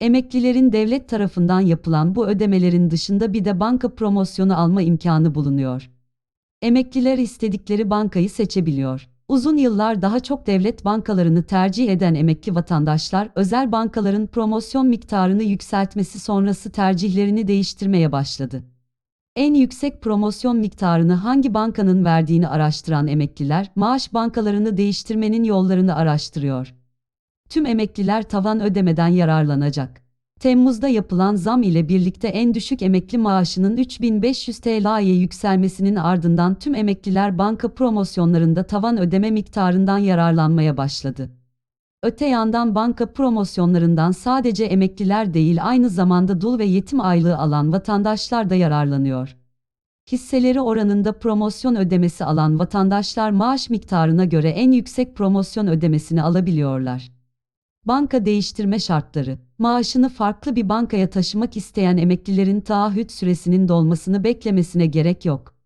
Emeklilerin devlet tarafından yapılan bu ödemelerin dışında bir de banka promosyonu alma imkanı bulunuyor. Emekliler istedikleri bankayı seçebiliyor. Uzun yıllar daha çok devlet bankalarını tercih eden emekli vatandaşlar özel bankaların promosyon miktarını yükseltmesi sonrası tercihlerini değiştirmeye başladı. En yüksek promosyon miktarını hangi bankanın verdiğini araştıran emekliler, maaş bankalarını değiştirmenin yollarını araştırıyor. Tüm emekliler tavan ödemeden yararlanacak. Temmuz'da yapılan zam ile birlikte en düşük emekli maaşının 3500 TL'ye yükselmesinin ardından tüm emekliler banka promosyonlarında tavan ödeme miktarından yararlanmaya başladı. Öte yandan banka promosyonlarından sadece emekliler değil aynı zamanda dul ve yetim aylığı alan vatandaşlar da yararlanıyor. Hisseleri oranında promosyon ödemesi alan vatandaşlar maaş miktarına göre en yüksek promosyon ödemesini alabiliyorlar. Banka değiştirme şartları. Maaşını farklı bir bankaya taşımak isteyen emeklilerin taahhüt süresinin dolmasını beklemesine gerek yok.